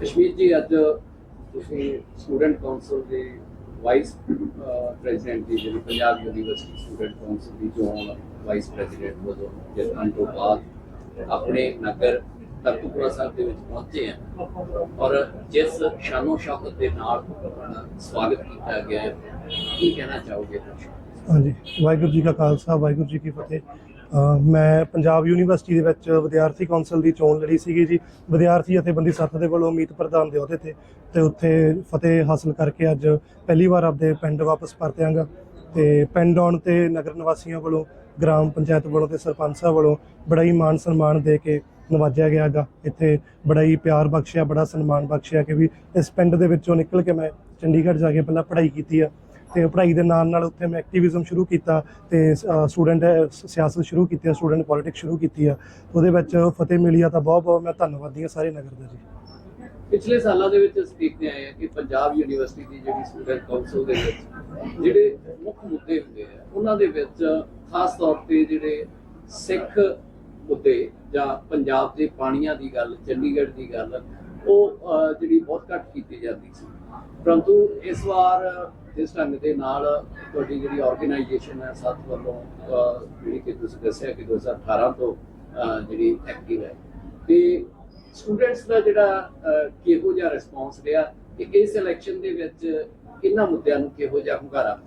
ਕਸ਼ਮੀਰ ਜੀ, ਅੱਜ ਤੁਸੀਂ student council ਦੇ ਵਾਈਸ ਪ੍ਰੈਜ਼ੀਡੈਂਟ ਦੀ ਜਿਹੜੀ ਪੰਜਾਬ ਯੂਨੀਵਰਸਿਟੀ ਸਟੂਡੈਂਟ ਕਾਉਂਸਲ ਦੀ ਚੋਣ ਵਾਈਸ ਪ੍ਰੈਜ਼ੀਡੈਂਟ ਵਜੋਂ ਜਿੱਤਣ ਤੋਂ ਬਾਅਦ ਆਪਣੇ ਨਗਰ ਤਰਕਪੁਰਾ ਸਾਹਿਬ ਦੇ ਵਿੱਚ ਪਹੁੰਚੇ ਆ। ਔਰ ਜਿਸ ਸ਼ਾਨੋ ਸ਼ੌਕਤ ਦੇ ਨਾਲ ਸਵਾਗਤ ਕੀਤਾ ਗਿਆ ਕੀ ਕਹਿਣਾ ਚਾਹੋਗੇ? ਤੁਸੀਂ ਹਾਂਜੀ, ਵਾਹਿਗੁਰੂ ਜੀ ਕਾ ਖਾਲਸਾ, ਵਾਹਿਗੁਰੂ ਜੀ ਕੀ ਫਤਿਹ। ਮੈਂ ਪੰਜਾਬ ਯੂਨੀਵਰਸਿਟੀ ਦੇ ਵਿੱਚ ਵਿਦਿਆਰਥੀ ਕੌਂਸਲ ਦੀ ਚੋਣ ਲੜੀ ਸੀਗੀ ਜੀ। ਵਿਦਿਆਰਥੀ ਅਤੇ ਬੰਦੀ ਸੱਤ ਦੇ ਵੱਲੋਂ ਉਮੀਦ ਪ੍ਰਧਾਨ ਦੇ ਅਹੁਦੇ ਤੇ ਤੇ ਉੱਥੇ ਫਤਿਹ ਹਾਸਲ ਕਰਕੇ ਅੱਜ ਪਹਿਲੀ ਵਾਰ ਆਪਦੇ ਪਿੰਡ ਵਾਪਸ ਪਰਤਿਆਂਗਾ। ਤੇ ਪਿੰਡ ਆਉਣ ਤੇ ਨਗਰ ਨਿਵਾਸੀਆਂ ਵੱਲੋਂ, ਗ੍ਰਾਮ ਪੰਚਾਇਤ ਵੱਲੋਂ ਤੇ ਸਰਪੰਚ ਸਾਹਿਬ ਵੱਲੋਂ ਬੜਾ ਹੀ ਮਾਣ ਸਨਮਾਨ ਦੇ ਕੇ ਨਵਾਜਿਆ ਗਿਆ ਗਾ ਇੱਥੇ ਬੜਾ ਹੀ ਪਿਆਰ ਬਖਸ਼ਿਆ, ਬੜਾ ਸਨਮਾਨ ਬਖਸ਼ਿਆ ਕਿ ਵੀ ਇਸ ਪਿੰਡ ਦੇ ਵਿੱਚੋਂ ਨਿਕਲ ਕੇ ਮੈਂ ਚੰਡੀਗੜ੍ਹ ਜਾ ਕੇ ਪਹਿਲਾਂ ਪੜ੍ਹਾਈ ਕੀਤੀ ਆ। ਤੇ ਪੜ੍ਹਾਈ ਦੇ ਨਾਲ ਨਾਲ ਉੱਥੇ ਮੈਂ ਐਕਟਿਵਿਜ਼ਮ ਸ਼ੁਰੂ ਕੀਤਾ ਤੇ ਸਟੂਡੈਂਟ ਸਿਆਸਤ ਸ਼ੁਰੂ ਕੀਤੀ ਆ ਸਟੂਡੈਂਟ ਪੋਲਿਟਿਕਸ ਸ਼ੁਰੂ ਕੀਤੀ ਆ ਉਹਦੇ ਵਿੱਚ ਫਤਿਹ ਮਿਲੀ ਤਾਂ ਬਹੁਤ ਬਹੁਤ ਮੈਂ ਧੰਨਵਾਦੀ ਹਾਂ ਸਾਰੇ ਨਗਰ ਦਾ ਜੀ। ਪਿਛਲੇ ਸਾਲਾਂ ਦੇ ਵਿੱਚ ਅਸੀਂ ਦੇਖਦੇ ਆਏ ਹਾਂ ਕਿ ਪੰਜਾਬ ਯੂਨੀਵਰਸਿਟੀ ਦੀ ਜਿਹੜੀ ਸਟੂਡੈਂਟ ਕਾਉਂਸਲ ਦੇ ਵਿੱਚ ਜਿਹੜੇ ਮੁੱਖ ਮੁੱਦੇ ਹੁੰਦੇ ਆ, ਉਹਨਾਂ ਦੇ ਵਿੱਚ ਖਾਸ ਤੌਰ ਤੇ ਜਿਹੜੇ ਸਿੱਖ ਮੁੱਦੇ ਜਾਂ ਪੰਜਾਬ ਦੇ ਪਾਣੀਆਂ ਦੀ ਗੱਲ, ਚੰਡੀਗੜ੍ਹ ਦੀ ਗੱਲ, ਉਹ ਜਿਹੜੀ ਬਹੁਤ ਘੱਟ ਕੀਤੀ ਜਾਂਦੀ ਸੀ। ਪਰੰਤੂ ਇਸ ਵਾਰ ਜਿਸ ਢੰਗ ਦੇ ਨਾਲ ਤੁਹਾਡੀ ਜਿਹੜੀ ਆਰਗੇਨਾਈਜੇਸ਼ਨ ਹੈ ਸੱਤ ਵੱਲੋਂ ਜਿਹੜੀ ਕਿ ਤੁਸੀਂ ਦੱਸਿਆ ਕਿ 2018 ਤੋਂ ਅਹ, ਜਿਹੜੀ ਐਕਟਿਵ ਹੈ ਤੇ ਸਟੂਡੈਂਟਸ ਦਾ ਜਿਹੜਾ ਕਿਹੋ ਜਿਹਾ ਰਿਸਪੌਂਸ ਰਿਹਾ ਕਿ ਇਸ ਇਲੈਕਸ਼ਨ ਦੇ ਵਿੱਚ ਇਹਨਾਂ ਮੁੱਦਿਆਂ ਨੂੰ ਕਿਹੋ ਜਿਹਾ ਹੁੰਗਾਰਾ?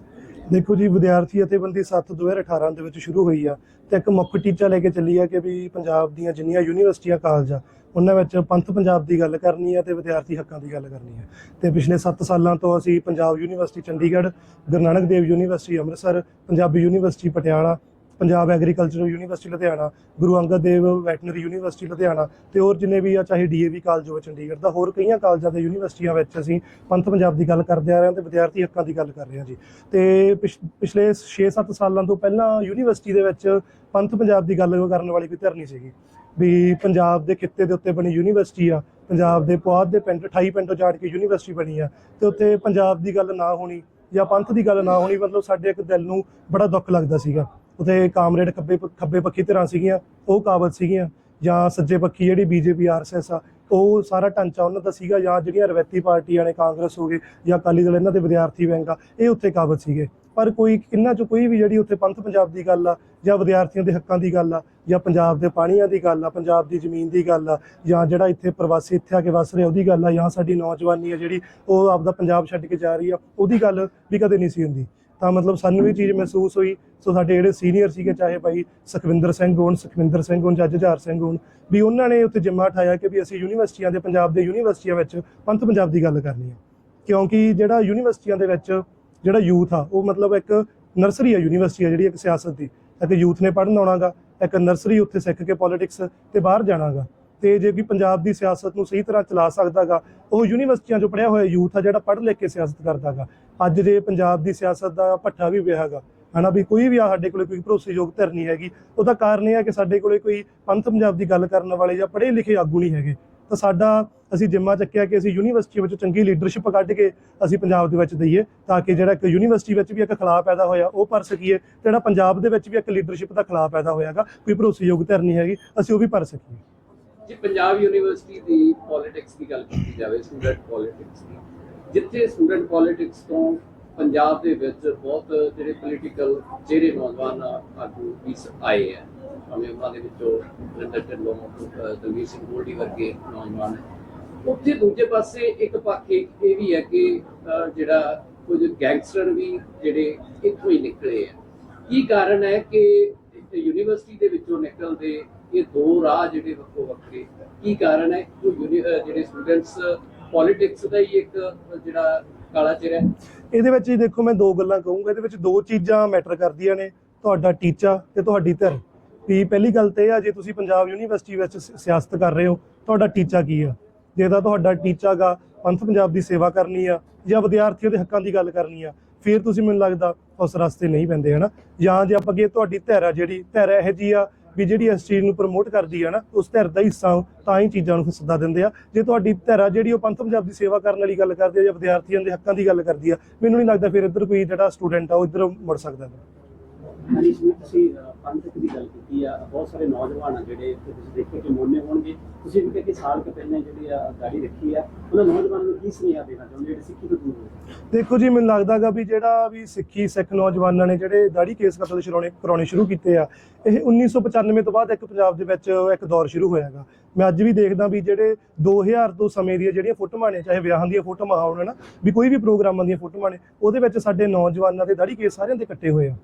ਦੇਖੋ ਜੀ, ਵਿਦਿਆਰਥੀ ਅਤੇ ਬੰਦੀ 7 2018 ਦੇ ਵਿੱਚ ਸ਼ੁਰੂ ਹੋਈ ਆ ਤੇ ਇੱਕ ਮੁੱਖ ਟੀਚਾ ਲੈ ਕੇ ਚੱਲੀ ਆ ਕਿ ਵੀ ਪੰਜਾਬ ਦੀਆਂ ਜਿੰਨੀਆਂ ਯੂਨੀਵਰਸਿਟੀਆਂ, ਕਾਲਜਾਂ, ਉਹਨਾਂ ਵਿੱਚ ਪੰਥ ਪੰਜਾਬ ਦੀ ਗੱਲ ਕਰਨੀ ਹੈ ਤੇ ਵਿਦਿਆਰਥੀ ਹੱਕਾਂ ਦੀ ਗੱਲ ਕਰਨੀ ਹੈ ਤੇ ਪਿਛਲੇ 7 ਸਾਲਾਂ ਤੋਂ ਅਸੀਂ Punjab university Chandigarh, Guru Nanak Dev university Amritsar, Punjabi university Patiala Punjab agriculture university Ludhiana Guru Angad Dev veterinary university Ludhiana ਤੇ ਹੋਰ ਜਿੰਨੇ ਵੀ ਆ, ਚਾਹੇ ਡੀਏਵੀ ਕਾਲਜ ਹੋਵੇ, ਚੰਡੀਗੜ੍ਹ ਦਾ, ਹੋਰ ਕਈਆਂ ਕਾਲਜਾਂ ਤੇ ਯੂਨੀਵਰਸਿਟੀਆਂ ਵਿੱਚ ਅਸੀਂ ਪੰਥ ਪੰਜਾਬ ਦੀ ਗੱਲ ਕਰਦੇ ਆ ਰਹੇ ਹਾਂ ਤੇ ਵਿਦਿਆਰਥੀ ਹੱਕਾਂ ਦੀ ਗੱਲ ਕਰ ਰਹੇ ਹਾਂ ਜੀ। ਤੇ ਪਿਛ- ਪਿਛਲੇ 6-7 ਸਾਲਾਂ ਤੋਂ ਪਹਿਲਾਂ ਯੂਨੀਵਰਸਿਟੀ ਦੇ ਵਿੱਚ ਪੰਥ ਪੰਜਾਬ ਦੀ ਗੱਲ ਕਰਨ ਵਾਲੀ ਕੋਈ ਧਿਰ ਨਹੀਂ ਸੀਗੀ। ਵੀ ਪੰਜਾਬ ਦੇ ਖਿੱਤੇ ਦੇ ਉੱਤੇ ਬਣੀ ਯੂਨੀਵਰਸਿਟੀ ਆ, ਪੰਜਾਬ ਦੇ ਪੁਆਧ ਦੇ ਪਿੰਡ 28 ਪਿੰਡੋਂ ਜਾੜ ਕੇ ਯੂਨੀਵਰਸਿਟੀ ਬਣੀ ਆ ਤੇ ਉੱਥੇ ਪੰਜਾਬ ਦੀ ਗੱਲ ਨਾ ਹੋਣੀ ਜਾਂ ਪੰਥ ਦੀ ਗੱਲ ਨਾ ਹੋਣੀ ਮਤਲਬ ਸਾਡੇ ਇੱਕ ਦਿਲ ਨੂੰ ਬੜਾ ਦੁੱਖ ਲੱਗਦਾ ਸੀਗਾ। ਉਥੇ ਕਾਮਰੇਡ ਖੱਬੇ ਖੱਬੇ ਪੱਖੀ ਧਿਰਾਂ ਸੀਗੀਆਂ, ਉਹ ਕਾਬਲ ਸੀਗੀਆਂ, ਜਾਂ ਸੱਜੇ ਪੱਖੀ ਜਿਹੜੀ ਬੀਜੇਪੀ, ਆਰਐਸਐਸ ਆ, ਉਹ ਸਾਰਾ ਢਾਂਚਾ ਉਹਨਾਂ ਦਾ ਸੀਗਾ, ਜਾਂ ਜਿਹੜੀਆਂ ਰਵੈਤੀ ਪਾਰਟੀਆਂ ਨੇ, ਕਾਂਗਰਸ ਹੋ ਗਏ ਜਾਂ ਅਕਾਲੀ ਦਲ, ਇਹਨਾਂ ਦੇ ਵਿਦਿਆਰਥੀ ਵਿੰਗ ਆ, ਇਹ ਉੱਥੇ ਕਾਬਲ ਸੀਗੇ। ਪਰ ਕੋਈ, ਇਹਨਾਂ ਚੋਂ ਕੋਈ ਵੀ ਜਿਹੜੀ ਉੱਥੇ ਪੰਥ ਪੰਜਾਬ ਦੀ ਗੱਲ ਆ, ਜਾਂ ਵਿਦਿਆਰਥੀਆਂ ਦੇ ਹੱਕਾਂ ਦੀ ਗੱਲ ਆ, ਜਾਂ ਪੰਜਾਬ ਦੇ ਪਾਣੀਆਂ ਦੀ ਗੱਲ ਆ, ਪੰਜਾਬ ਦੀ ਜ਼ਮੀਨ ਦੀ ਗੱਲ ਆ, ਜਾਂ ਜਿਹੜਾ ਇੱਥੇ ਪ੍ਰਵਾਸੀ ਇੱਥੇ ਆ ਕੇ ਵਸ ਰਿਹਾ, ਉਹਦੀ ਗੱਲ ਆ, ਜਾਂ ਸਾਡੀ ਨੌਜਵਾਨੀ ਆ ਜਿਹੜੀ, ਉਹ ਆਪਦਾ ਪੰਜਾਬ ਛੱਡ ਕੇ ਜਾ ਰਹੀ ਆ, ਉਹਦੀ ਗੱਲ ਵੀ ਕਦੇ ਨਹੀਂ ਸੀ ਹੁੰਦੀ। ਤਾਂ ਮਤਲਬ ਸਾਨੂੰ ਵੀ ਚੀਜ਼ ਮਹਿਸੂਸ ਹੋਈ। ਸੋ ਸਾਡੇ ਜਿਹੜੇ ਸੀਨੀਅਰ ਸੀਗੇ, ਚਾਹੇ ਭਾਈ ਸੁਖਵਿੰਦਰ ਸਿੰਘ ਹੋਣ, ਸੁਖਵਿੰਦਰ ਸਿੰਘ ਹੋਣ, ਜੱਜ ਜਹਾਰ ਸਿੰਘ ਹੋਣ, ਵੀ ਉਹਨਾਂ ਨੇ ਉੱਥੇ ਜਿੰਮਾ ਉਠਾਇਆ ਕਿ ਵੀ ਅਸੀਂ ਯੂਨੀਵਰਸਿਟੀਆਂ ਦੇ, ਪੰਜਾਬ ਦੇ ਯੂਨੀਵਰਸਿਟੀਆਂ ਵਿੱਚ ਪੰਥ ਪੰਜਾਬ ਦੀ ਗੱਲ ਕਰਨੀ ਹੈ ਕਿਉਂਕਿ ਜਿਹੜਾ ਯੂਨੀਵਰਸਿਟੀਆਂ ਦੇ ਵਿੱਚ ਜਿਹੜਾ ਯੂਥ ਆ, ਉਹ ਮਤਲਬ ਇੱਕ ਨਰਸਰੀ ਆ ਯੂਨੀਵਰਸਿਟੀ ਆ, ਜਿਹੜੀ ਇੱਕ ਸਿਆਸਤ ਦੀ। ਇੱਕ ਯੂਥ ਨੇ ਪੜ੍ਹਨ ਆਉਣਾਗਾ ਇੱਕ ਨਰਸਰੀ ਉੱਥੇ ਸਿੱਖ ਕੇ ਪੋਲਿਟਿਕਸ ਤੇ ਬਾਹਰ ਜਾਣਾਗਾ ਤੇ ਜੇ ਕਿ ਪੰਜਾਬ ਦੀ ਸਿਆਸਤ ਨੂੰ ਸਹੀ ਤਰ੍ਹਾਂ ਚਲਾ ਸਕਦਾਗਾ ਉਹ ਯੂਨੀਵਰਸਿਟੀਆਂ 'ਚੋਂ ਪੜ੍ਹਿਆ ਹੋਇਆ ਯੂਥ ਆ ਜਿਹੜਾ ਪੜ੍ਹ ਲਿਖ ਕੇ ਸਿਆਸਤ ਕਰਦਾਗਾ ਅੱਜ ਜੇ ਪੰਜਾਬ ਦੀ ਸਿਆਸਤ ਦਾ ਭੱਠਾ ਵੀ ਵਿਆਹਗਾ ਹਨਾ ਵੀ ਕੋਈ ਵੀ ਆ ਸਾਡੇ ਕੋਲੇ ਕੋਈ ਭਰੋਸੇਯੋਗ ਧਿਰ ਨਹੀਂ ਹੈਗੀ, ਉਹਦਾ ਕਾਰਨ ਇਹ ਆ ਕਿ ਸਾਡੇ ਕੋਲੇ ਕੋਈ ਪੰਥ ਪੰਜਾਬ ਦੀ ਗੱਲ ਕਰਨ ਵਾਲੇ ਜਾਂ ਪੜ੍ਹੇ ਲਿਖੇ ਆਗੂ ਨਹੀਂ ਹੈਗੇ। ਤਾਂ ਸਾਡਾ ਅਸੀਂ ਜਿੰਮਾ ਚੱਕਿਆ ਕਿ ਅਸੀਂ ਯੂਨੀਵਰਸਿਟੀ ਵਿੱਚ ਚੰਗੀ ਲੀਡਰਸ਼ਿਪ ਕੱਢ ਕੇ ਅਸੀਂ ਪੰਜਾਬ ਦੇ ਵਿੱਚ ਦਈਏ, ਤਾਂ ਕਿ ਜਿਹੜਾ ਇੱਕ ਯੂਨੀਵਰਸਿਟੀ ਵਿੱਚ ਵੀ ਇੱਕ ਖਲਾਅ ਪੈਦਾ ਹੋਇਆ, ਉਹ ਭਰ ਸਕੀਏ, ਤੇ ਜਿਹੜਾ ਪੰਜਾਬ ਦੇ ਵਿੱਚ ਵੀ ਇੱਕ ਲੀਡਰਸ਼ਿਪ ਦਾ ਖਲਾਅ ਪੈਦਾ ਹੋਇਆਗਾ, ਕੋਈ ਭਰੋਸੇਯੋਗ ਧਿਰ ਨਹੀਂ ਹੈਗੀ, ਅਸੀਂ ਉਹ ਵੀ ਭਰ ਸਕੀਏ। ਜੇ ਪੰਜਾਬ ਯੂਨੀਵਰਸਿਟੀ ਦੀ ਪੋਲਿਟਿਕਸ ਦੀ ਗੱਲ ਕੀਤੀ ਜਾਵੇ ਸਟੂਡੈਂਟ ਪੋਲਿਟਿਕਸ ਦੀ, ਜਿੱਥੇ ਸਟੂਡੈਂਟ ਪੋਲਿਟਿਕਸ ਤੋਂ ਪੰਜਾਬ ਦੇ ਵਿੱਚ ਬਹੁਤ ਜਿਹੜੇ ਪੋਲੀਟੀਕਲ ਜਿਹੜੇ ਨੌਜਵਾਨ ਆਗੂ ਵੀ ਆਏ ਆ ਭਾਵੇਂ ਉਹਨਾਂ ਦੇ ਵਿੱਚੋਂ ਰਿੰਦਰ ਢਿੱਲੋਂ ਦਲਵੀਰ ਸਿੰਘ ਗੋਲਡੀ ਵਰਗੇ ਨੌਜਵਾਨ ਹੈ। ਉੱਥੇ ਦੂਜੇ ਪਾਸੇ ਇੱਕ ਪੱਖ ਇਹ ਵੀ ਹੈ ਕਿ ਜਿਹੜਾ ਕੁਝ ਗੈਂਗਸਟਰ ਵੀ ਜਿਹੜੇ ਇੱਥੋਂ ਹੀ ਨਿਕਲੇ ਆ ਕੀ ਕਾਰਨ ਹੈ ਕਿ ਯੂਨੀਵਰਸਿਟੀ ਦੇ ਵਿੱਚੋਂ ਨਿਕਲਦੇ ਇਹ ਦੋ ਰਾਹ ਜਿਹੜੇ ਵੱਖੋ ਵੱਖਰੇ ਕੀ ਕਾਰਨ ਹੈ? ਜਿਹੜੇ ਸਟੂਡੈਂਟਸ ਪੋਲਿਟਿਕਸ ਦਾ ਹੀ ਇੱਕ, ਜਿਹੜਾ ਕਾਲਾ ਚਿਹਰਾ ਇਹਦੇ ਵਿੱਚ ਹੀ ਦੇਖੋ ਮੈਂ ਦੋ ਗੱਲਾਂ ਕਹੂੰਗਾ। ਇਹਦੇ ਵਿੱਚ ਦੋ ਚੀਜ਼ਾਂ ਮੈਟਰ ਕਰਦੀਆਂ ਨੇ। ਤੁਹਾਡਾ ਟੀਚਾ ਤੇ ਤੁਹਾਡੀ ਧਿਰ। ਵੀ ਪਹਿਲੀ ਗੱਲ ਤੇ ਇਹ ਆ, ਜੇ ਤੁਸੀਂ ਪੰਜਾਬ ਯੂਨੀਵਰਸਿਟੀ ਵਿੱਚ ਸਿਆਸਤ ਕਰ ਰਹੇ ਹੋ, ਤੁਹਾਡਾ ਟੀਚਾ ਕੀ ਆ? ਜੇ ਤਾਂ ਤੁਹਾਡਾ ਟੀਚਾ ਗਾ, ਪੰਥ ਪੰਜਾਬ ਦੀ ਸੇਵਾ ਕਰਨੀ ਆ, ਜਾਂ ਵਿਦਿਆਰਥੀਆਂ ਦੇ ਹੱਕਾਂ ਦੀ ਗੱਲ ਕਰਨੀ ਆ, ਫਿਰ ਤੁਸੀਂ ਮੈਨੂੰ ਲੱਗਦਾ ਉਸ ਰਸਤੇ ਨਹੀਂ ਪੈਂਦੇ, ਹਨਾ? ਜਾਂ ਜੇ ਆਪਾਂ ਅੱਗੇ ਤੁਹਾਡੀ ਧਿਰ ਆ, ਜਿਹੜੀ ਧਿਰ ਇਹੋ ਜੀ ਆ ਵੀ ਜਿਹੜੀ ਇਸ ਚੀਜ਼ ਨੂੰ ਪ੍ਰਮੋਟ ਕਰਦੀ ਆ ਨਾ ਉਸ ਧਿਰ ਦਾ ਹਿੱਸਾ ਹੋ, ਤਾਂ ਹੀ ਚੀਜ਼ਾਂ ਨੂੰ ਸੱਦਾ ਦਿੰਦੇ ਆ। ਜੇ ਤੁਹਾਡੀ ਧਿਰ ਆ ਜਿਹੜੀ ਉਹ ਪੰਥ ਪੰਜਾਬ ਦੀ ਸੇਵਾ ਕਰਨ ਵਾਲੀ ਗੱਲ ਕਰਦੀ ਆ ਜਾਂ ਵਿਦਿਆਰਥੀਆਂ ਦੇ ਹੱਕਾਂ ਦੀ ਗੱਲ ਕਰਦੀ ਆ ਮੈਨੂੰ ਨਹੀਂ ਲੱਗਦਾ ਫਿਰ ਇੱਧਰ ਕੋਈ ਜਿਹੜਾ ਸਟੂਡੈਂਟ ਆ ਉਹ ਇੱਧਰ ਮੁੜ ਸਕਦਾ। ਹੈ ਹਾਂਜੀ ਜਿਵੇਂ ਤੁਸੀਂ ਪੰਥਕ ਦੀ ਗੱਲ ਕੀਤੀ ਆ। ਬਹੁਤ ਸਾਰੇ ਨੌਜਵਾਨ ਆ ਜਿਹੜੇ ਤੁਸੀਂ ਦੇਖੋ ਕਿ ਮੋਨੇ ਹੋਣਗੇ। ਤੁਸੀਂ ਵੀ ਕਿ ਸਾਲ ਕੁ ਪਹਿਲਾਂ ਜਿਹੜੀ ਆ ਗਾੜੀ ਰੱਖੀ ਆ, ਉਹਨਾਂ ਨੌਜਵਾਨਾਂ ਨੂੰ ਕੀ ਸੁਨੇਹਾ ਦੇਣਾ ਚਾਹੁੰਦੇ ਜਿਹੜੇ ਸਿੱਖੀ ਤੋਂ ਦੂਰ ਹੋ ਦੇਖੋ ਜੀ, ਮੈਨੂੰ ਲੱਗਦਾਗਾ ਵੀ ਜਿਹੜਾ ਵੀ ਸਿੱਖੀ, ਸਿੱਖ ਨੌਜਵਾਨਾਂ ਨੇ ਜਿਹੜੇ ਦਾੜੀ ਕੇਸ ਕਤਲ ਛੁਡਾਉਣੇ ਕਰਾਉਣੇ ਸ਼ੁਰੂ ਕੀਤੇ ਆ, ਇਹ 1995 ਤੋਂ ਬਾਅਦ ਇੱਕ ਪੰਜਾਬ ਦੇ ਵਿੱਚ ਇੱਕ ਦੌਰ ਸ਼ੁਰੂ ਹੋਇਆਗਾ। ਮੈਂ ਅੱਜ ਵੀ ਦੇਖਦਾ ਵੀ ਜਿਹੜੇ 2000 ਤੋਂ ਸਮੇਂ ਦੀਆਂ ਜਿਹੜੀਆਂ ਫੋਟੋਆਂ ਨੇ, ਚਾਹੇ ਵਿਆਹਾਂ ਦੀਆਂ ਫੋਟੋਆਂ ਹੋਣ ਨਾ ਵੀ ਕੋਈ ਵੀ ਪ੍ਰੋਗਰਾਮਾਂ ਦੀਆਂ ਫੋਟੋਆਂ ਨੇ, ਉਹਦੇ ਵਿੱਚ ਸਾਡੇ ਨੌਜਵਾਨਾਂ ਦੇ ਦਾੜੀ ਕੇਸ ਸਾਰਿਆਂ ਦੇ ਕੱਟੇ ਹੋਏ ਆ।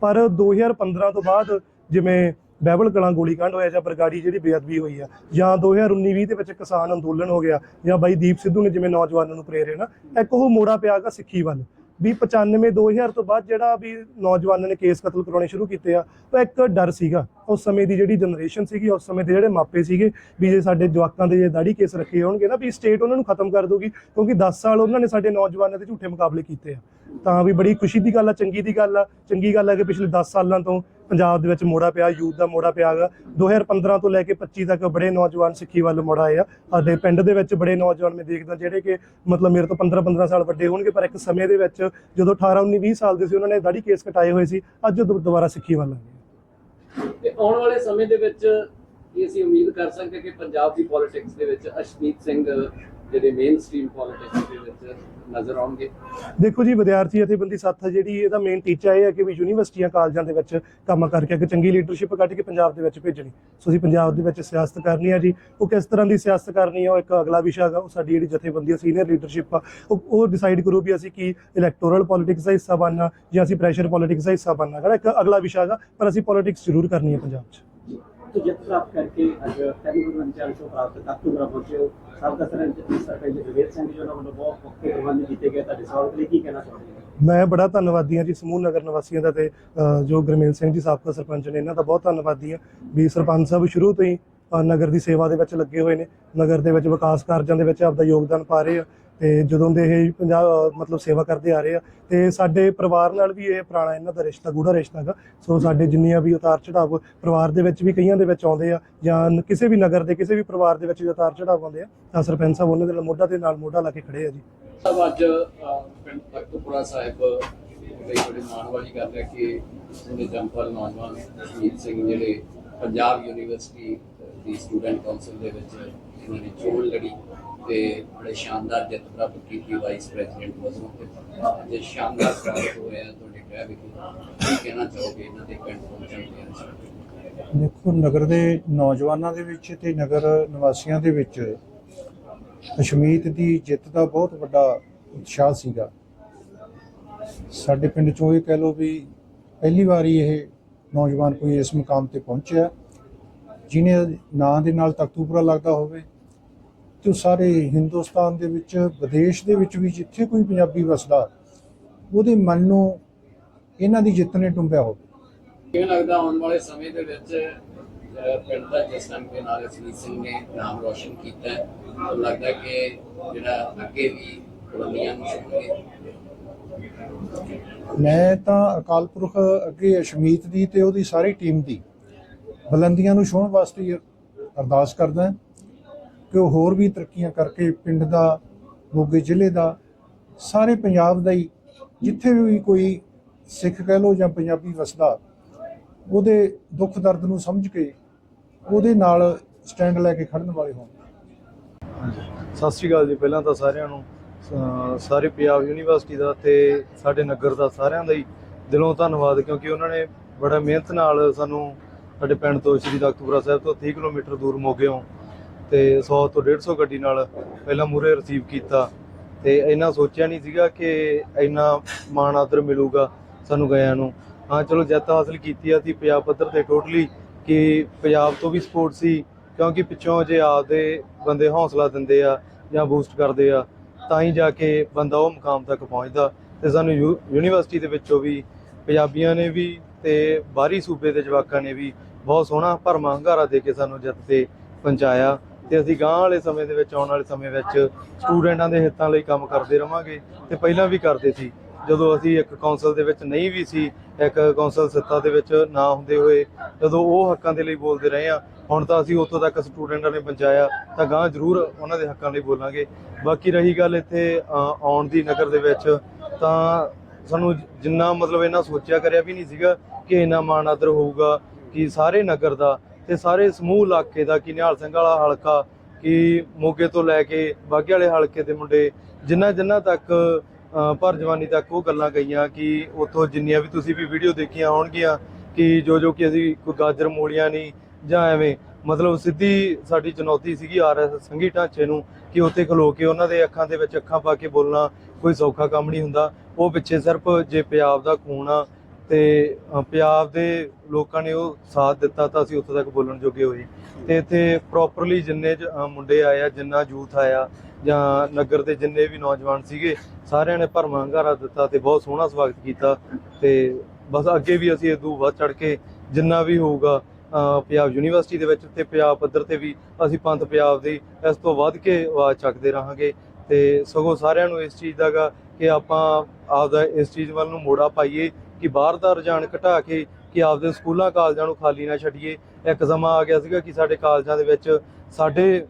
ਪਰ 2015 ਤੋਂ ਬਾਅਦ ਜਿਵੇਂ ਬਹਿਬਲ ਕਲਾਂ ਗੋਲੀकांड ਹੋਇਆ ਜਾਂ ਬਰਗਾੜੀ ਜਿਹੜੀ ਬੇਅਦਬੀ ਹੋਈ ਆ, ਜਾਂ 2019-20 ਦੇ ਵਿੱਚ ਕਿਸਾਨ ਅੰਦੋਲਨ ਹੋ ਗਿਆ, ਜਾਂ ਬਾਈ ਦੀਪ ਸਿੱਧੂ ਨੇ ਜਿਵੇਂ ਨੌਜਵਾਨਾਂ ਨੂੰ ਪ੍ਰੇਰਿਆ ਨਾ, ਇੱਕ ਉਹ ਮੋੜਾ ਪਿਆ ਪਿਆਗਾ ਸਿੱਖੀ ਵੱਲ। ਵੀ 95 2000 ਤੋਂ ਬਾਅਦ ਜਿਹੜਾ ਵੀ ਨੌਜਵਾਨਾਂ ਨੇ ਕੇਸ ਕਤਲ ਕਰਾਉਣੇ ਸ਼ੁਰੂ ਕੀਤੇ ਆ ਉਹ ਇੱਕ ਡਰ ਸੀਗਾ। ਉਸ ਸਮੇਂ ਦੀ ਜਿਹੜੀ ਜਨਰੇਸ਼ਨ ਸੀਗੀ, ਉਸ ਸਮੇਂ ਦੇ ਜਿਹੜੇ ਮਾਪੇ ਸੀਗੇ, ਵੀ ਜੇ ਸਾਡੇ ਜਵਾਕਾਂ ਦੇ ਜੇ ਦਾੜੀ ਕੇਸ ਰੱਖੇ ਹੋਣਗੇ ਨਾ, ਵੀ ਸਟੇਟ ਉਹਨਾਂ ਨੂੰ ਖਤਮ ਕਰ ਦੂਗੀ ਕਿਉਂਕਿ 10 ਸਾਲ ਉਹਨਾਂ ਨੇ ਸਾਡੇ ਨੌਜਵਾਨਾਂ ਦੇ ਝੂਠੇ ਮੁਕਾਬਲੇ ਕੀਤੇ ਆ। ਤਾਂ ਵੀ ਬੜੀ ਖੁਸ਼ੀ ਦੀ ਗੱਲ ਆ, ਚੰਗੀ ਦੀ ਗੱਲ ਆ, ਚੰਗੀ ਗੱਲ ਆ ਕਿ ਪਿਛਲੇ 10 ਸਾਲਾਂ ਤੋਂ ਪੰਜਾਬ ਦੇ ਵਿੱਚ ਮੋੜਾ ਪਿਆ, ਯੂਥ ਦਾ ਮੋੜਾ ਪਿਆ ਗਾ 2015 ਤੋਂ ਲੈ ਕੇ 25 ਤੱਕ ਬੜੇ ਨੌਜਵਾਨ ਸਿੱਖੀ ਵੱਲ ਮੁੜ ਆਏ ਆ ਸਾਡੇ ਪਿੰਡ ਦੇ ਵਿੱਚ ਬੜੇ ਨੌਜਵਾਨ ਮੈਂ ਦੇਖਦਾ, ਜਿਹੜੇ ਕਿ ਮਤਲਬ ਮੇਰੇ ਤੋਂ 15 15 ਸਾਲ ਵੱਡੇ ਹੋਣਗੇ, ਪਰ ਇੱਕ ਸਮੇਂ ਦੇ ਵਿੱਚ ਜਦੋਂ 18 19 20 ਸਾਲ ਦੇ ਸੀ, ਉਹਨਾਂ ਨੇ ਦਾੜੀ ਕੇਸ ਕਟਾਏ ਹੋਏ ਸੀ। ਅੱਜ ਉਹ ਦੁ- ਦੁਬਾਰਾ ਸਿੱਖੀ ਵੱਲ ਆ ਗਏ ਤੇ ਆਉਣ ਵਾਲੇ ਸਮੇਂ ਦੇ ਵਿੱਚ ਇਹ ਅਸੀਂ ਉਮੀਦ ਕਰ ਸਕਦੇ ਕਿ ਪੰਜਾਬ ਦੀ ਪੋਲਿਟਿਕਸ ਦੇ ਵਿੱਚ ਅਸ਼ਮੀਤ ਸਿੰਘ ਜਿਹੜੇ ਮੇਨ ਸਟ੍ਰੀਮ ਪੋਲਿਟਿਕਸ ਦੇ ਵਿੱਚ ਨਜ਼ਰ ਆਉਣਗੇ? ਦੇਖੋ ਜੀ, ਵਿਦਿਆਰਥੀ ਜਥੇਬੰਦੀ ਸੱਥ ਆ ਜਿਹੜੀ, ਇਹਦਾ ਮੇਨ ਟੀਚਾ ਇਹ ਹੈ ਕਿ ਵੀ ਯੂਨੀਵਰਸਿਟੀਆਂ, ਕਾਲਜਾਂ ਦੇ ਵਿੱਚ ਕੰਮ ਕਰਕੇ ਇੱਕ ਚੰਗੀ ਲੀਡਰਸ਼ਿਪ ਕੱਢ ਕੇ ਪੰਜਾਬ ਦੇ ਵਿੱਚ ਭੇਜਣੀ। ਸੋ ਅਸੀਂ ਪੰਜਾਬ ਦੇ ਵਿੱਚ ਸਿਆਸਤ ਕਰਨੀ ਆ ਜੀ, ਉਹ ਕਿਸ ਤਰ੍ਹਾਂ ਦੀ ਸਿਆਸਤ ਕਰਨੀ ਆ, ਉਹ ਇੱਕ ਅਗਲਾ ਵਿਸ਼ਾ ਹੈਗਾ, ਉਹ ਸਾਡੀ ਜਿਹੜੀ ਜਥੇਬੰਦੀ ਆ ਸੀਨੀਅਰ ਲੀਡਰਸ਼ਿਪ ਆ, ਉਹ ਡਿਸਾਈਡ ਕਰੂ ਵੀ ਅਸੀਂ ਕੀ ਇਲੈਕਟੋਰਲ ਪੋਲਿਟਿਕਸ ਦਾ ਹਿੱਸਾ ਬਣਨਾ ਜਾਂ ਅਸੀਂ ਪ੍ਰੈਸ਼ਰ ਪੋਲਿਟਿਕਸ ਦਾ ਹਿੱਸਾ ਬਣਨਾ ਜਿਹੜਾ ਇੱਕ ਅਗਲਾ ਵਿਸ਼ਾ ਹੈਗਾ, ਪਰ ਅਸੀਂ ਪੋਲਿਟਿਕਸ ਜ਼ਰੂਰ ਕਰਨੀ ਹੈ ਪੰਜਾਬ 'ਚ। ਜਿੱਤ ਪ੍ਰਾਪਤ ਕਰਕੇ ਅੱਜ ਤਿੰਨ ਗੁਰੂ ਚਾਰ ਸੌ ਪ੍ਰਾਪਤ ਤਾਕਤੂਰਾ ਪਹੁੰਚੇ ਹੋ ਸਭ ਦਾ ਜਵੇਦ ਸਿੰਘ ਜੀ ਉਹਨਾਂ ਵੱਲੋਂ ਬਹੁਤ ਪੱਕੇ ਪ੍ਰਬੰਧ ਕੀਤੇ ਗਏ ਤੁਹਾਡੇ ਸਵਾਗਤ ਲਈ ਕੀ ਕਹਿਣਾ ਚਾਹੁੰਦੇ ਹੋ ਮੈਂ ਬੜਾ ਧੰਨਵਾਦੀ ਹਾਂ ਜੀ ਸਮੂਹ ਨਗਰ ਨਿਵਾਸੀਆਂ ਦਾ ਤੇ ਅ, ਜੋ ਗੁਰਮੇਲ ਸਿੰਘ ਜੀ ਸਾਬਕਾ ਸਰਪੰਚ ਨੇ ਇਹਨਾਂ ਦਾ ਬਹੁਤ ਧੰਨਵਾਦੀ ਹਾਂ ਵੀ ਸਰਪੰਚ ਸਾਹਿਬ ਸ਼ੁਰੂ ਤੋਂ ਹੀ ਨਗਰ ਦੀ ਸੇਵਾ ਦੇ ਵਿੱਚ ਲੱਗੇ ਹੋਏ ਨੇ ਨਗਰ ਦੇ ਵਿੱਚ ਵਿਕਾਸ ਕਾਰਜਾਂ ਦੇ ਵਿੱਚ ਆਪਦਾ ਯੋਗਦਾਨ ਪਾ ਰਹੇ ਆ ਤੇ ਜਦੋਂ ਦੇ ਇਹ ਪੰਜਾਬ ਅ, ਮਤਲਬ ਸੇਵਾ ਕਰਦੇ ਆ ਰਹੇ ਆ ਤੇ ਸਾਡੇ ਪਰਿਵਾਰ ਨਾਲ ਵੀ ਇਹ ਪੁਰਾਣਾ ਇਹਨਾਂ ਦਾ ਰਿਸ਼ਤਾ ਗੂੜਾ ਰਿਸ਼ਤਾ ਹੈਗਾ ਸੋ ਸਾਡੇ ਜਿੰਨੀਆਂ ਵੀ ਉਤਾਰ ਚੜਾਵ ਪਰਿਵਾਰ ਦੇ ਵਿੱਚ ਵੀ ਕਈਆਂ ਦੇ ਵਿੱਚ ਆਉਂਦੇ ਆ ਜਾਂ ਕਿਸੇ ਵੀ ਨਗਰ ਦੇ ਕਿਸੇ ਵੀ ਪਰਿਵਾਰ ਦੇ ਵਿੱਚ ਉਤਾਰ ਚੜਾਵ ਆਉਂਦੇ ਆ ਤਾਂ ਸਰਪੰਚ ਸਾਹਿਬ ਉਹਨਾਂ ਦੇ ਨਾਲ ਮੋਢਾ ਦੇ ਨਾਲ ਮੋਢਾ ਲਾ ਕੇ ਖੜੇ ਆ ਜੀ। ਸਭ ਅੱਜ ਪਿੰਡ ਤਖਤਪੁਰਾ ਸਾਹਿਬ ਲਈ ਬੜੀ ਮਾਣ ਵਾਲੀ ਗੱਲ ਹੈ ਕਿ ਉਹਦੇ ਜੰਪਲ ਨੌਜਵਾਨ ਅਸ਼ਮੀਤ ਸਿੰਘ ਜਿਹੜੇ ਪੰਜਾਬ ਯੂਨੀਵਰਸਿਟੀ ਦੀ ਸਟੂਡੈਂਟ ਕਾਉਂਸਲ ਦੇ ਵਿੱਚ ਇਹਨਾਂ ਨੇ ਚੋਣ ਲੜੀ ਤੇ ਬੜੇ ਸ਼ਾਨਦਾਰ ਜਿੱਤ ਪ੍ਰਾਪਤ ਕੀਤੀ ਵਾਈਸ ਪ੍ਰੈਜ਼ੀਡੈਂਟ ਵਜੋਂ ਤੇ ਅੱਜ ਸ਼ਾਨਦਾਰ ਪ੍ਰਾਪਤ ਹੋਇਆ ਤੁਹਾਡੇ ਕਹਿ ਵਿਖੇ ਕੀ ਕਹਿਣਾ ਚਾਹੋਗੇ ਇਹਨਾਂ ਦੇ ਪਿੰਡ ਪਹੁੰਚਣ ਤੇ ਦੇਖੋ, ਨਗਰ ਦੇ ਨੌਜਵਾਨਾਂ ਦੇ ਵਿੱਚ ਤੇ ਨਗਰ ਨਿਵਾਸੀਆਂ ਦੇ ਵਿੱਚ ਅਸ਼ਮੀਤ ਦੀ ਜਿੱਤ ਦਾ ਬਹੁਤ ਵੱਡਾ ਉਤਸ਼ਾਹ ਸੀਗਾ। ਸਾਡੇ ਪਿੰਡ ਚੋਂ ਇਹ ਕਹਿ ਲਓ ਵੀ ਪਹਿਲੀ ਵਾਰੀ ਇਹ ਨੌਜਵਾਨ ਕੋਈ ਇਸ ਮੁਕਾਮ ਤੇ ਪਹੁੰਚਿਆ। ਜਿਹਨੇ ਨਾਂ ਦੇ ਨਾਲ ਤਖਤੂਪੁਰਾ ਲੱਗਦਾ ਹੋਵੇ ਤੇ ਸਾਰੇ ਹਿੰਦੁਸਤਾਨ ਦੇ ਵਿੱਚ ਵਿਦੇਸ਼ ਦੇ ਵਿੱਚ ਵੀ ਜਿੱਥੇ ਕੋਈ ਪੰਜਾਬੀ ਵਸਦਾ ਉਹਦੇ ਮਨ ਨੂੰ ਇਹਨਾਂ ਦੀ ਜਿੱਤ ਨੇ ਟੁੰਬਿਆ ਹੋਵੇ। ਕਿਵੇਂ ਲੱਗਦਾ ਆਉਣ ਵਾਲੇ ਸਮੇਂ ਦੇ ਵਿੱਚ ਪਿੰਡ ਦਾ ਜਿਸ ਢੰਗ ਦੇ ਨਾਲ ਅਸ਼ਮੀਤ ਸਿੰਘ ਨੇ ਨਾਮ ਰੋਸ਼ਨ ਕੀਤਾ ਹੈ ਲੱਗਦਾ ਕਿ ਜਿਹੜਾ ਅੱਗੇ ਵੀ ਬੁਲੰਦੀਆਂ ਨੂੰ ਛੂਹਣਗੇ ਮੈਂ ਤਾਂ ਅਕਾਲ ਪੁਰਖ ਅੱਗੇ ਅਸ਼ਮੀਤ ਦੀ ਤੇ ਉਹਦੀ ਸਾਰੀ ਟੀਮ ਦੀ ਬੁਲੰਦੀਆਂ ਨੂੰ ਛੂਹਣ ਵਾਸਤੇ ਅਰਦਾਸ ਕਰਦਾ ਹਾਂ। ਕਿ ਉਹ ਹੋਰ ਵੀ ਤਰੱਕੀਆਂ ਕਰਕੇ ਪਿੰਡ ਦਾ, ਮੋਗੇ ਜ਼ਿਲ੍ਹੇ ਦਾ, ਸਾਰੇ ਪੰਜਾਬ ਦਾ ਹੀ, ਜਿੱਥੇ ਵੀ ਕੋਈ ਸਿੱਖ ਕਹਿ ਲੋ ਜਾਂ ਪੰਜਾਬੀ ਵਸਦਾ, ਉਹਦੇ ਦੁੱਖ ਦਰਦ ਨੂੰ ਸਮਝ ਕੇ ਉਹਦੇ ਨਾਲ ਸਟੈਂਡ ਲੈ ਕੇ ਖੜਨ ਵਾਲੇ ਹੋਣ। ਸਤਿ ਸ਼੍ਰੀ ਅਕਾਲ ਜੀ, ਪਹਿਲਾਂ ਤਾਂ ਸਾਰਿਆਂ ਨੂੰ ਸਾਰੇ ਪੰਜਾਬ ਯੂਨੀਵਰਸਿਟੀ ਦਾ ਤੇ ਸਾਡੇ ਨਗਰ ਦਾ ਸਾਰਿਆਂ ਦਾ ਹੀ ਦਿਲੋਂ ਧੰਨਵਾਦ, ਕਿਉਂਕਿ ਉਹਨਾਂ ਨੇ ਬੜਾ ਮਿਹਨਤ ਨਾਲ ਸਾਨੂੰ ਸਾਡੇ ਪਿੰਡ ਤੋਂ ਸ਼੍ਰੀ ਤਖਤਪੁਰਾ ਸਾਹਿਬ ਤੋਂ 30 ਕਿਲੋਮੀਟਰ ਦੂਰ ਮੋਗਿਓ ਤੇ 100 ਤੋਂ 150 ਗੱਡੀ ਨਾਲ ਪਹਿਲਾਂ ਮੂਰੇ ਰਿਸੀਵ ਕੀਤਾ ਤੇ ਇੰਨਾ ਸੋਚਿਆ ਨਹੀਂ ਸੀਗਾ ਕਿ ਇੰਨਾ ਮਾਣ ਆਦਰ ਮਿਲੂਗਾ ਸਾਨੂੰ ਗਇਆਂ ਨੂੰ। ਹਾਂ, ਚਲੋ ਜਿੱਤ ਹਾਸਲ ਕੀਤੀ ਆ ਸੀ ਪੰਜਾਬ ਪੱਧਰ ਤੇ ਟੋਟਲੀ ਕਿ ਪੰਜਾਬ ਤੋਂ ਵੀ ਸਪੋਰਟ ਸੀ, ਕਿਉਂਕਿ ਪਿੱਛੋਂ ਜੇ ਆਪਦੇ ਬੰਦੇ ਹੌਸਲਾ ਦਿੰਦੇ ਆ ਜਾਂ ਬੂਸਟ ਕਰਦੇ ਆ, ਤਾਂ ਹੀ ਜਾ ਕੇ ਬੰਦਾ ਉਹ ਮੁਕਾਮ ਤੱਕ ਪਹੁੰਚਦਾ। ਤੇ ਸਾਨੂੰ ਯੂ- ਯੂਨੀਵਰਸਿਟੀ ਦੇ ਵਿੱਚੋਂ ਵੀ ਪੰਜਾਬੀਆਂ ਨੇ ਵੀ ਤੇ ਬਾਹਰੀ ਸੂਬੇ ਦੇ ਜਵਾਕਾਂ ਨੇ ਵੀ ਬਹੁਤ ਸੋਹਣਾ ਭਰਮਾ ਹੰਗਾਰਾ ਦੇ ਕੇ ਸਾਨੂੰ ਜਿੱਤ ਤੇ ਪਹੁੰਚਾਇਆ। ਤੇ ਅਸੀਂ ਗਾਂ ਵਾਲੇ ਸਮੇਂ ਦੇ ਵਿੱਚ, ਆਉਣ ਵਾਲੇ ਸਮੇਂ ਵਿੱਚ ਸਟੂਡੈਂਟਾਂ ਦੇ ਹਿੱਤਾਂ ਲਈ ਕੰਮ ਕਰਦੇ ਰਵਾਂਗੇ ਤੇ ਪਹਿਲਾਂ ਵੀ ਕਰਦੇ ਸੀ। ਜਦੋਂ ਅਸੀਂ ਇੱਕ ਕੌਂਸਲ ਦੇ ਵਿੱਚ ਨਹੀਂ ਵੀ ਸੀ, ਇੱਕ ਕੌਂਸਲ ਸੱਤਾ ਦੇ ਵਿੱਚ ਨਾ ਹੁੰਦੇ ਹੋਏ, ਜਦੋਂ ਉਹ ਹੱਕਾਂ ਦੇ ਲਈ ਬੋਲਦੇ ਰਹੇ ਆ ਹੁਣ ਤਾਂ ਅਸੀਂ ਉੱਥੋਂ ਤੱਕ ਸਟੂਡੈਂਟਾਂ ਨੇ ਪਹੁੰਚਾਇਆ, ਤਾਂ ਗਾਂ ਜ਼ਰੂਰ ਉਹਨਾਂ ਦੇ ਹੱਕਾਂ ਲਈ ਬੋਲਾਂਗੇ। ਬਾਕੀ ਰਹੀ ਗੱਲ ਇੱਥੇ ਆਉਣ ਦੀ ਨਗਰ ਦੇ ਵਿੱਚ, ਤਾਂ ਸਾਨੂੰ ਜਿੰਨਾ ਮਤਲਬ ਇਹਨਾਂ ਸੋਚਿਆ ਕਰਿਆ ਵੀ ਨਹੀਂ ਸੀਗਾ ਕਿ ਇੰਨਾ ਮਾਣ ਆਦਰ ਹੋਊਗਾ ਕਿ ਸਾਰੇ ਨਗਰ ਦਾ ਤੇ ਸਾਰੇ ਸਮੂਹ ਇਲਾਕੇ ਦਾ ਕਿ ਨਿਹਾਲ ਸਿੰਘ ਵਾਲਾ ਹਲਕਾ ਕਿ ਮੋਗੇ ਤੋਂ ਲੈ ਕੇ ਬਾਗੇ ਵਾਲੇ ਹਲਕੇ ਦੇ ਮੁੰਡੇ ਜਿੰਨਾ ਜਿੰਨਾ ਤੱਕ ਅ, ਭਰ ਜਵਾਨੀ ਤੱਕ ਉਹ ਗੱਲਾਂ ਗਈਆਂ ਕਿ ਉੱਥੋਂ ਜਿੰਨੀਆਂ ਵੀ ਤੁਸੀਂ ਵੀ ਵੀਡੀਓ ਦੇਖੀਆਂ ਹੋਣਗੀਆਂ ਕਿ ਜੋ ਜੋ ਕਿ ਅਸੀਂ ਕੋਈ ਗਾਜਰ ਮੂਲੀਆਂ ਨਹੀਂ ਜਾਂ ਐਵੇਂ ਮਤਲਬ ਸਿੱਧੀ ਸਾਡੀ ਚੁਣੌਤੀ ਸੀਗੀ ਆਰਐਸ ਸੰਘੀ ਢਾਂਚੇ ਨੂੰ ਕਿ ਉੱਥੇ ਖਲੋ ਕੇ ਉਹਨਾਂ ਦੇ ਅੱਖਾਂ ਦੇ ਵਿੱਚ ਅੱਖਾਂ ਪਾ ਕੇ ਬੋਲਣਾ ਕੋਈ ਸੌਖਾ ਕੰਮ ਨਹੀਂ ਹੁੰਦਾ। ਉਹ ਪਿੱਛੇ ਸਿਰਫ ਜੇ ਪੰਜਾਬ ਦਾ ਖੂਨ ਆ ਤੇ ਪੰਜਾਬ ਦੇ ਲੋਕਾਂ ਨੇ ਉਹ ਸਾਥ ਦਿੱਤਾ ਤਾਂ ਅਸੀਂ ਉੱਥੇ ਤੱਕ ਬੋਲਣ ਜੋਗੇ ਹੋਏ ਤੇ ਇੱਥੇ ਪ੍ਰੋਪਰਲੀ ਜਿੰਨੇ ਮੁੰਡੇ ਆਏ ਆ, ਜਿੰਨਾ ਯੂਥ ਆਇਆ, ਜਾਂ ਨਗਰ ਦੇ ਜਿੰਨੇ ਵੀ ਨੌਜਵਾਨ ਸੀਗੇ, ਸਾਰਿਆਂ ਨੇ ਭਰਵਾਂ ਹੰਗਾਰਾ ਦਿੱਤਾ ਤੇ ਬਹੁਤ ਸੋਹਣਾ ਸਵਾਗਤ ਕੀਤਾ ਤੇ ਬਸ ਅੱਗੇ ਵੀ ਅਸੀਂ ਇਦੋਂ ਵੱਧ ਚੜ ਕੇ ਜਿੰਨਾ ਵੀ ਹੋਊਗਾ ਪੰਜਾਬ ਯੂਨੀਵਰਸਿਟੀ ਦੇ ਵਿੱਚ ਤੇ ਪੰਜਾਬ ਪੱਧਰ ਤੇ ਵੀ ਅਸੀਂ ਪੰਥ ਪੰਜਾਬ ਦੀ ਇਸ ਤੋਂ ਵੱਧ ਕੇ ਆਵਾਜ਼ ਚੱਕਦੇ ਰਹਾਂਗੇ ਤੇ ਸਗੋਂ ਸਾਰਿਆਂ ਨੂੰ ਇਸ ਚੀਜ਼ ਦਾ ਗਾ ਕਿ ਆਪਾਂ ਆਪਦਾ ਇਸ ਚੀਜ਼ ਵੱਲ ਨੂੰ ਮੋੜਾ ਪਾਈਏ ਕਿ ਬਾਹਰ ਦਾ ਰੁਝਾਨ ਘਟਾ ਕੇ ਕਿ ਆਪਦੇ ਸਕੂਲਾਂ, ਕਾਲਜਾਂ ਨੂੰ ਖਾਲੀ ਨਾ ਛੱਡੀਏ। ਇੱਕ ਸਮਾਂ ਆ ਗਿਆ ਸੀਗਾ ਕਿ ਸਾਡੇ ਕਾਲਜਾਂ ਦੇ ਵਿੱਚ ਸਾਡੇ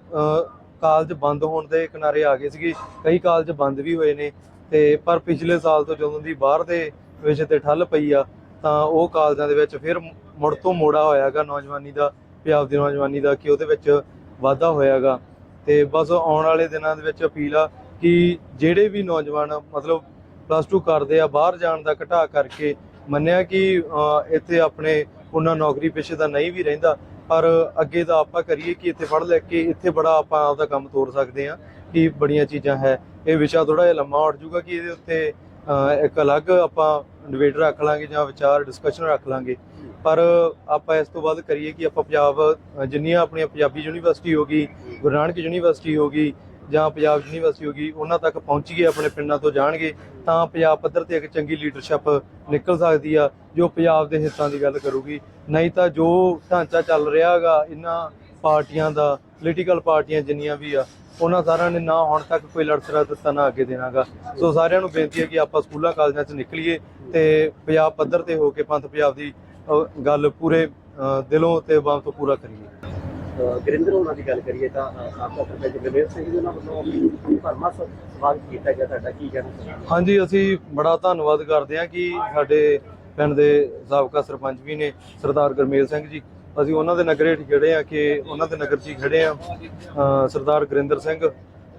ਕਾਲਜ ਬੰਦ ਹੋਣ ਦੇ ਕਿਨਾਰੇ ਆ ਗਏ ਸੀਗੇ। ਕਈ ਕਾਲਜ ਬੰਦ ਵੀ ਹੋਏ ਨੇ ਤੇ ਪਰ ਪਿਛਲੇ ਸਾਲ ਤੋਂ ਜਦੋਂ ਦੀ ਬਾਹਰ ਦੇ ਵਿਸ਼ੇ ਤੇ ਠੱਲ ਪਈ ਆ, ਤਾਂ ਉਹ ਕਾਲਜਾਂ ਦੇ ਵਿੱਚ ਫਿਰ ਮੁੜ ਤੋਂ ਮੋੜਾ ਹੋਇਆਗਾ ਨੌਜਵਾਨੀ ਦਾ ਪੰਜਾਬ ਦੀ ਨੌਜਵਾਨੀ ਦਾ ਕਿ ਉਹਦੇ ਵਿੱਚ ਵਾਧਾ ਹੋਇਆਗਾ। ਤੇ ਬਸ ਆਉਣ ਵਾਲੇ ਦਿਨਾਂ ਦੇ ਵਿੱਚ ਅਪੀਲ ਆ ਕਿ ਜਿਹੜੇ ਵੀ ਨੌਜਵਾਨ, ਮਤਲਬ ਪਲੱਸ 2 ਕਰਦੇ ਆ, ਬਾਹਰ ਜਾਣ ਦਾ ਘਟਾ ਕਰਕੇ ਮੰਨਿਆ ਕਿ ਇੱਥੇ ਆਪਣੇ ਉਹਨਾਂ ਨੌਕਰੀ ਪੇਸ਼ੇ ਦਾ ਨਹੀਂ ਵੀ ਰਹਿੰਦਾ, ਪਰ ਅੱਗੇ ਦਾ ਆਪਾਂ ਕਰੀਏ ਕਿ ਇੱਥੇ ਪੜ੍ਹ ਲੈ ਕੇ ਇੱਥੇ ਬੜਾ ਆਪਾਂ ਆਪਦਾ ਕੰਮ ਤੋਰ ਸਕਦੇ ਆ ਕਿ ਬੜੀਆਂ ਚੀਜ਼ਾਂ ਹੈ। ਇਹ ਵਿਸ਼ਾ ਥੋੜਾ ਜਿਹਾ ਲੰਮਾ ਉੱਠ ਜੂਗਾ ਕਿ ਇਹਦੇ ਉੱਤੇ ਇੱਕ ਅਲੱਗ ਆਪਾਂ ਡਿਬੇਟ ਰੱਖ ਲਾਂਗੇ ਜਾਂ ਵਿਚਾਰ ਡਿਸਕਸ਼ਨ ਰੱਖ ਲਾਂਗੇ। ਪਰ ਆਪਾਂ ਇਸ ਤੋਂ ਬਾਅਦ ਕਰੀਏ ਕਿ ਆਪਾਂ ਪੰਜਾਬ, ਜਿੰਨੀਆਂ ਆਪਣੀਆਂ ਪੰਜਾਬੀ ਯੂਨੀਵਰਸਿਟੀ ਹੋ ਗਈ, ਗੁਰੂ ਨਾਨਕ ਯੂਨੀਵਰਸਿਟੀ ਹੋ ਗਈ ਜਾਂ ਪੰਜਾਬ ਯੂਨੀਵਰਸਿਟੀ ਹੋ ਗਈ, ਉਹਨਾਂ ਤੱਕ ਪਹੁੰਚੀਏ ਆਪਣੇ ਪਿੰਡਾਂ ਤੋਂ ਜਾਣਗੇ, ਤਾਂ ਪੰਜਾਬ ਪੱਧਰ ਤੇ ਇੱਕ ਚੰਗੀ ਲੀਡਰਸ਼ਿਪ ਨਿਕਲ ਸਕਦੀ ਆ, ਜੋ ਪੰਜਾਬ ਦੇ ਹਿੱਤਾਂ ਦੀ ਗੱਲ ਕਰੂਗੀ। ਨਹੀਂ ਤਾਂ ਜੋ ਢਾਂਚਾ ਚੱਲ ਰਿਹਾ ਹੈਗਾ, ਇਹਨਾਂ ਪਾਰਟੀਆਂ ਦਾ ਪੋਲੀਟੀਕਲ ਪਾਰਟੀਆਂ ਜਿੰਨੀਆਂ ਵੀ ਆ, ਉਹਨਾਂ ਸਾਰਿਆਂ ਨੇ ਨਾ ਹੁਣ ਤੱਕ ਕੋਈ ਲੜਸਰਾ ਦਿੱਤਾ, ਨਾ ਅੱਗੇ ਦੇਣਾਗਾ ਸੋ ਸਾਰਿਆਂ ਨੂੰ ਬੇਨਤੀ ਹੈ ਕਿ ਆਪਾਂ ਸਕੂਲਾਂ, ਕਾਲਜਾਂ 'ਚ ਨਿਕਲੀਏ ਤੇ ਪੰਜਾਬ ਪੱਧਰ ਤੇ ਹੋ ਕੇ ਪੰਥ ਪੰਜਾਬ ਦੀ ਗੱਲ ਪੂਰੇ ਦਿਲੋਂ ਤੇ ਬਾਮ ਤੋਂ ਪੂਰਾ ਕਰੀਏ। ਗੁਰਿੰਦਰ ਹੋਣਾ ਦੀ ਗੱਲ ਕਰੀਏ ਤਾਂ ਸਾਬਕਾ ਸਰਪੰਚ ਗੁਰਮੇਲ ਸਿੰਘ ਜੀ ਉਹਨਾਂ ਵੱਲੋਂ ਭਰਮਾ ਸਵਾਗਤ ਕੀਤਾ ਗਿਆ ਤੁਹਾਡਾ, ਕੀ ਕਹਿਣਾ ਹਾਂਜੀ, ਅਸੀਂ ਬੜਾ ਧੰਨਵਾਦ ਕਰਦੇ ਹਾਂ ਕਿ ਸਾਡੇ ਪਿੰਡ ਦੇ ਸਾਬਕਾ ਸਰਪੰਚ ਵੀ ਨੇ, ਸਰਦਾਰ ਗੁਰਮੇਲ ਸਿੰਘ ਜੀ। ਅਸੀਂ ਉਹਨਾਂ ਦੇ ਨਗਰ ਹੇਠ ਖੜੇ ਆ ਕਿ ਉਹਨਾਂ ਦੇ ਨਗਰ 'ਚ ਹੀ ਖੜੇ ਆ ਸਰਦਾਰ ਗੁਰਿੰਦਰ ਸਿੰਘ।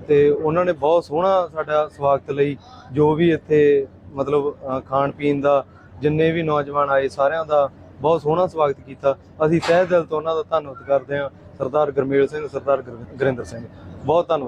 ਤੇ ਉਹਨਾਂ ਨੇ ਬਹੁਤ ਸੋਹਣਾ ਸਾਡਾ ਸਵਾਗਤ ਲਈ, ਜੋ ਵੀ ਇੱਥੇ ਮਤਲਬ ਖਾਣ ਪੀਣ ਦਾ, ਜਿੰਨੇ ਵੀ ਨੌਜਵਾਨ ਆਏ ਸਾਰਿਆਂ ਦਾ ਬਹੁਤ ਸੋਹਣਾ ਸਵਾਗਤ ਕੀਤਾ। ਅਸੀਂ ਤਹਿ ਦਿਲ ਤੋਂ ਉਹਨਾਂ ਦਾ ਧੰਨਵਾਦ ਕਰਦੇ ਹਾਂ ਸਰਦਾਰ ਗੁਰਮੇਲ ਸਿੰਘ ਸਰਦਾਰ ਗੁਰ- ਗੁਰਿੰਦਰ ਸਿੰਘ। ਬਹੁਤ ਧੰਨਵਾਦ।